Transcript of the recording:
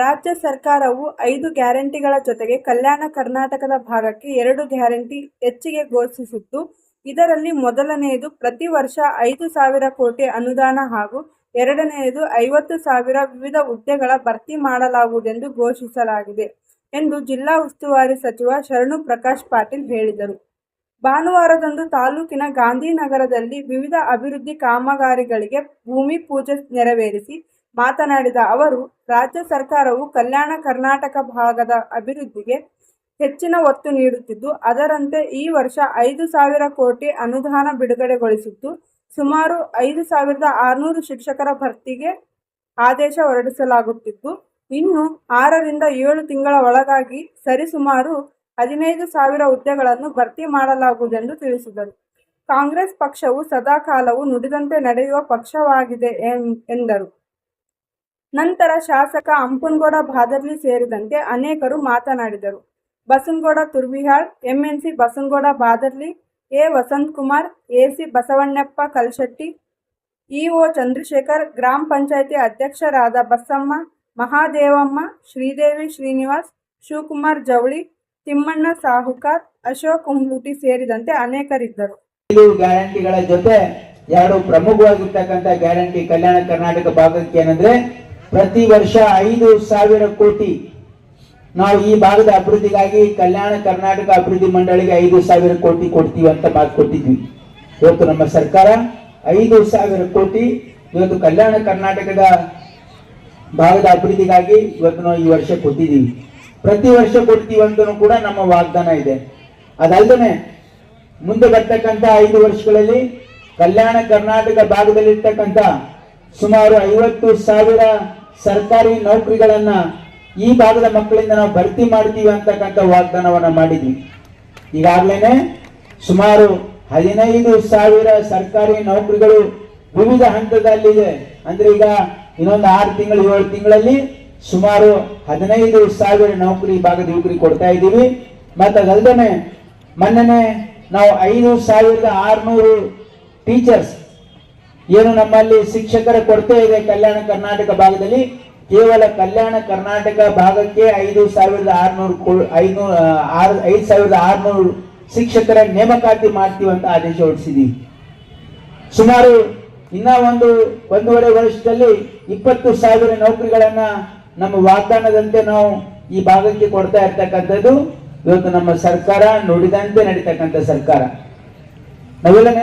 ರಾಜ್ಯ ಸರ್ಕಾರವು ಐದು ಗ್ಯಾರಂಟಿಗಳ ಜೊತೆಗೆ ಕಲ್ಯಾಣ ಕರ್ನಾಟಕದ ಭಾಗಕ್ಕೆ ಎರಡು ಗ್ಯಾರಂಟಿ ಹೆಚ್ಚಿಗೆ ಘೋಷಿಸಿತ್ತು ಇದರಲ್ಲಿ ಮೊದಲನೆಯದು ಪ್ರತಿ ವರ್ಷ ಐದು ಸಾವಿರ ಕೋಟಿ ಅನುದಾನ ಹಾಗೂ ಎರಡನೆಯದು ಐವತ್ತು ಸಾವಿರ ವಿವಿಧ ಹುದ್ದೆಗಳ ಭರ್ತಿ ಮಾಡಲಾಗುವುದೆಂದು ಘೋಷಿಸಲಾಗಿದೆ ಎಂದು ಜಿಲ್ಲಾ ಉಸ್ತುವಾರಿ ಸಚಿವ ಶರಣು ಪ್ರಕಾಶ್ ಪಾಟೀಲ್ ಹೇಳಿದರು. ಭಾನುವಾರದಂದು ತಾಲೂಕಿನ ಗಾಂಧಿನಗರದಲ್ಲಿ ವಿವಿಧ ಅಭಿವೃದ್ಧಿ ಕಾಮಗಾರಿಗಳಿಗೆ ಭೂಮಿ ಪೂಜೆ ನೆರವೇರಿಸಿ ಮಾತನಾಡಿದ ಅವರು, ರಾಜ್ಯ ಸರ್ಕಾರವು ಕಲ್ಯಾಣ ಕರ್ನಾಟಕ ಭಾಗದ ಅಭಿವೃದ್ಧಿಗೆ ಹೆಚ್ಚಿನ ಒತ್ತು ನೀಡುತ್ತಿದ್ದು, ಅದರಂತೆ ಈ ವರ್ಷ ಐದು ಸಾವಿರ ಕೋಟಿ ಅನುದಾನ ಬಿಡುಗಡೆಗೊಳಿಸಿದ್ದು, ಸುಮಾರು ಐದು ಸಾವಿರದ ಆರುನೂರು ಶಿಕ್ಷಕರ ಭರ್ತಿಗೆ ಆದೇಶ ಹೊರಡಿಸಲಾಗುತ್ತಿದ್ದು, ಇನ್ನು ಆರರಿಂದ ಏಳು ತಿಂಗಳ ಒಳಗಾಗಿ ಸರಿಸುಮಾರು ಹದಿನೈದು ಸಾವಿರ ಹುದ್ದೆಗಳನ್ನು ಭರ್ತಿ ಮಾಡಲಾಗುವುದೆಂದು ತಿಳಿಸಿದರು. ಕಾಂಗ್ರೆಸ್ ಪಕ್ಷವು ಸದಾಕಾಲವು ನುಡಿದಂತೆ ನಡೆಯುವ ಪಕ್ಷವಾಗಿದೆ ಎಂದರು. ನಂತರ ಶಾಸಕ ಅಂಪುನ್ಗೌಡ ಬಾದರ್ಲಿ ಸೇರಿದಂತೆ ಅನೇಕರು ಮಾತನಾಡಿದರು. Basanagouda Turvihal, MNC Basanagouda Badarli, A. Vasanthakumar, AC Basavannappa Kalshetti, EO Chandrashekar, ಗ್ರಾಮ ಪಂಚಾಯಿತಿ ಅಧ್ಯಕ್ಷರಾದ ಬಸಮ್ಮ, ಮಹಾದೇವಮ್ಮ, ಶ್ರೀದೇವಿ ಶ್ರೀನಿವಾಸ್, ಶಿವಕುಮಾರ್ ಜವಳಿ, ತಿಮ್ಮಣ್ಣ ಸಾಹುಕಾರ್, ಅಶೋಕ್ ಹುಮ್ಲುಟಿ ಸೇರಿದಂತೆ ಅನೇಕರಿದ್ದರು. ಗ್ಯಾರಂಟಿಗಳ ಜೊತೆ ಎರಡು ಪ್ರಮುಖವಾಗಿರ್ತಕ್ಕಂಥ ಗ್ಯಾರಂಟಿ ಕಲ್ಯಾಣ ಕರ್ನಾಟಕ ಭಾಗಕ್ಕೆ ಏನಂದ್ರೆ ಪ್ರತಿ ವರ್ಷ ಐದು ಸಾವಿರ ಕೋಟಿ ನಾವು ಈ ಭಾಗದ ಅಭಿವೃದ್ಧಿಗಾಗಿ ಕಲ್ಯಾಣ ಕರ್ನಾಟಕ ಅಭಿವೃದ್ಧಿ ಮಂಡಳಿಗೆ ಐದು ಸಾವಿರ ಕೋಟಿ ಕೊಡ್ತೀವಿ ಅಂತ ಮಾತು ಕೊಟ್ಟಿದ್ವಿ. ಇವತ್ತು ನಮ್ಮ ಸರ್ಕಾರ ಐದು ಸಾವಿರ ಕೋಟಿ ಇವತ್ತು ಕಲ್ಯಾಣ ಕರ್ನಾಟಕದ ಭಾಗದ ಅಭಿವೃದ್ಧಿಗಾಗಿ ಇವತ್ತು ನಾವು ಈ ವರ್ಷ ಕೊಟ್ಟಿದ್ದೀವಿ. ಪ್ರತಿ ವರ್ಷ ಕೊಡ್ತೀವಿ ಅಂತಲೂ ಕೂಡ ನಮ್ಮ ವಾಗ್ದಾನ ಇದೆ. ಅದಲ್ಲದೆ ಮುಂದೆ ಬರ್ತಕ್ಕಂಥ ಐದು ವರ್ಷಗಳಲ್ಲಿ ಕಲ್ಯಾಣ ಕರ್ನಾಟಕ ಭಾಗದಲ್ಲಿರ್ತಕ್ಕಂಥ ಸುಮಾರು ಐವತ್ತು ಸಾವಿರ ಸರ್ಕಾರಿ ನೌಕರಿಗಳನ್ನ ಈ ಭಾಗದ ಮಕ್ಕಳಿಂದ ನಾವು ಭರ್ತಿ ಮಾಡ್ತೀವಿ ಅಂತಕ್ಕಂಥ ವಾಗ್ದಾನವನ್ನ ಮಾಡಿದ್ವಿ. ಈಗಾಗಲೇ ಸುಮಾರು ಹದಿನೈದು ಸಾವಿರ ಸರ್ಕಾರಿ ನೌಕರಿಗಳು ವಿವಿಧ ಹಂತದಲ್ಲಿದೆ. ಅಂದ್ರೆ ಈಗ ಇನ್ನೊಂದು ಆರು ತಿಂಗಳು, ಏಳು ತಿಂಗಳಲ್ಲಿ ಸುಮಾರು ಹದಿನೈದು ಸಾವಿರ ನೌಕರಿ ಭಾಗದ ಯುವಕರಿಗೆ ಕೊಡ್ತಾ ಇದ್ದೀವಿ. ಮತ್ತೆ ಅದಲ್ಲದೆ ಮೊನ್ನೆ ನಾವು ಐದು ಸಾವಿರದ ಆರುನೂರು ಟೀಚರ್ಸ್ ಏನು ನಮ್ಮಲ್ಲಿ ಶಿಕ್ಷಕರ ಕೊರತೆ ಇದೆ ಕಲ್ಯಾಣ ಕರ್ನಾಟಕ ಭಾಗದಲ್ಲಿ, ಕೇವಲ ಕಲ್ಯಾಣ ಕರ್ನಾಟಕ ಭಾಗಕ್ಕೆ ಐದು ಸಾವಿರದ ಆರುನೂರು ಐನೂರು ಆರು, ಐದು ಸಾವಿರದ ಆರುನೂರು ಶಿಕ್ಷಕರ ನೇಮಕಾತಿ ಮಾಡ್ತೀವಿ ಅಂತ ಆದೇಶ ಹೊರಡಿಸಿದ್ದೀವಿ ಸುಮಾರು ಇನ್ನ ಒಂದು, ಒಂದೂವರೆ ವರ್ಷದಲ್ಲಿ ಇಪ್ಪತ್ತು ಸಾವಿರ ನೌಕರಿಗಳನ್ನ ನಮ್ಮ ವಾಗ್ದಾನದಂತೆ ನಾವು ಈ ಭಾಗಕ್ಕೆ ಕೊಡ್ತಾ ಇರ್ತಕ್ಕಂಥದ್ದು ಇವತ್ತು ನಮ್ಮ ಸರ್ಕಾರ ನುಡಿದಂತೆ ನಡೀತಕ್ಕಂಥ ಸರ್ಕಾರ. ನಾವೆಲ್ಲ